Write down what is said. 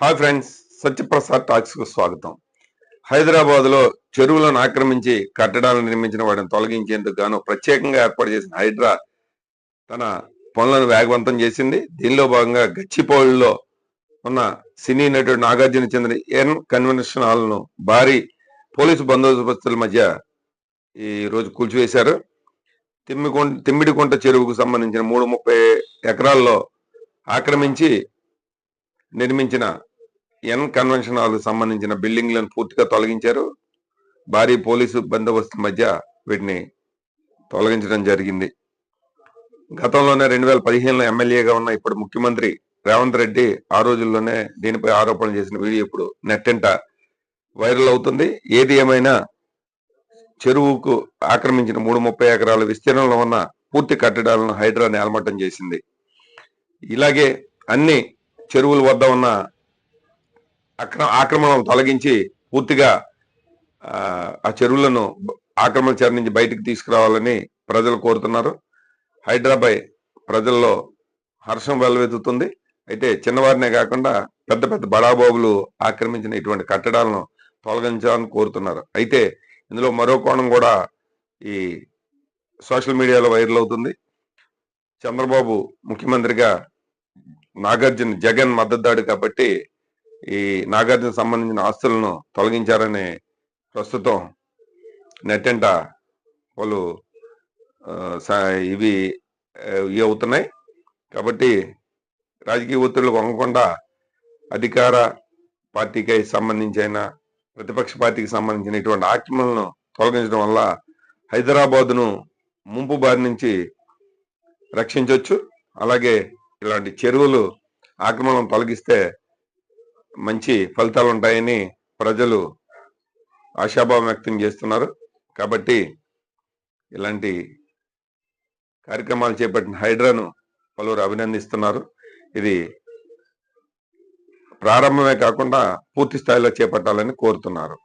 Hi friends Satyaprasad టాక్స్కు స్వాగతం. హైదరాబాద్లో చెరువులను ఆక్రమించి కట్టడాలను నిర్మించిన వాటిని తొలగించేందుకు గాను ప్రత్యేకంగా ఏర్పాటు చేసిన హైడ్రా తన పనులను వేగవంతం చేసింది. దీనిలో భాగంగా గచ్చిపోలిలో ఉన్న సినీ నటుడు నాగార్జున చెందిన ఎన్ కన్వెన్షన్ హాల్ను భారీ పోలీసు బందోబస్తుల మధ్య ఈ రోజు కూల్చివేశారు. తిమ్మికొండ తిమ్మిడికొంట చెరువుకు సంబంధించిన మూడు ముప్పై ఎకరాల్లో ఆక్రమించి నిర్మించిన ఎన్ కన్వెన్షన్ హాల్ సంబంధించిన బిల్డింగ్లను పూర్తిగా తొలగించారు. భారీ పోలీసు బందోబస్తు మధ్య వీటిని తొలగించడం జరిగింది. గతంలోనే రెండు వేల పదిహేనులో ఎమ్మెల్యేగా ఉన్న ఇప్పుడు ముఖ్యమంత్రి రేవంత్ రెడ్డి ఆ రోజుల్లోనే దీనిపై ఆరోపణలు చేసిన వీడియో ఇప్పుడు నెట్టెంట వైరల్ అవుతుంది. ఏది ఏమైనా చెరువుకు ఆక్రమించిన మూడు ముప్పై ఎకరాల విస్తీర్ణంలో ఉన్న పూర్తి కట్టడాలను హైడ్రా నేలమట్టం చేసింది. ఇలాగే అన్ని చెరువుల వద్ద ఉన్న అక్ర ఆక్రమణలు తొలగించి పూర్తిగా ఆ, చెరువులను ఆక్రమణ చెర నుంచి బయటికి తీసుకురావాలని ప్రజలు కోరుతున్నారు. హైదరాబాద్ ప్రజల్లో హర్షం వెల్లవెత్తుతుంది. అయితే చిన్నవారినే కాకుండా పెద్ద పెద్ద బడాబాబులు ఆక్రమించిన ఇటువంటి కట్టడాలను తొలగించాలని కోరుతున్నారు. అయితే ఇందులో మరో కోణం కూడా ఈ సోషల్ మీడియాలో వైరల్ అవుతుంది. చంద్రబాబు ముఖ్యమంత్రిగా నాగార్జున జగన్ మద్దతుదాడు కాబట్టి ఈ నాగార్జున సంబంధించిన ఆస్తులను తొలగించారని ప్రస్తుతం నెట్టెంట వాళ్ళు ఇవి ఇవి అవుతున్నాయి. కాబట్టి రాజకీయ ఒత్తిళ్ళు వంగకుండా అధికార పార్టీకి సంబంధించిన ప్రతిపక్ష పార్టీకి సంబంధించిన ఇటువంటి ఆక్రమణలను తొలగించడం వల్ల హైదరాబాద్ను ముంపు బారి నుంచి రక్షించవచ్చు అలాగే ఇలాంటి చెరువులు ఆక్రమణను తొలగిస్తే మంచి ఫలితాలు ఉంటాయని ప్రజలు ఆశాభావం వ్యక్తం చేస్తున్నారు. కాబట్టి ఇలాంటి కార్యక్రమాలు చేపట్టిన హైడ్రాను పలువురు అభినందిస్తున్నారు. ఇది ప్రారంభమే కాకుండా పూర్తి స్థాయిలో చేపట్టాలని కోరుతున్నారు.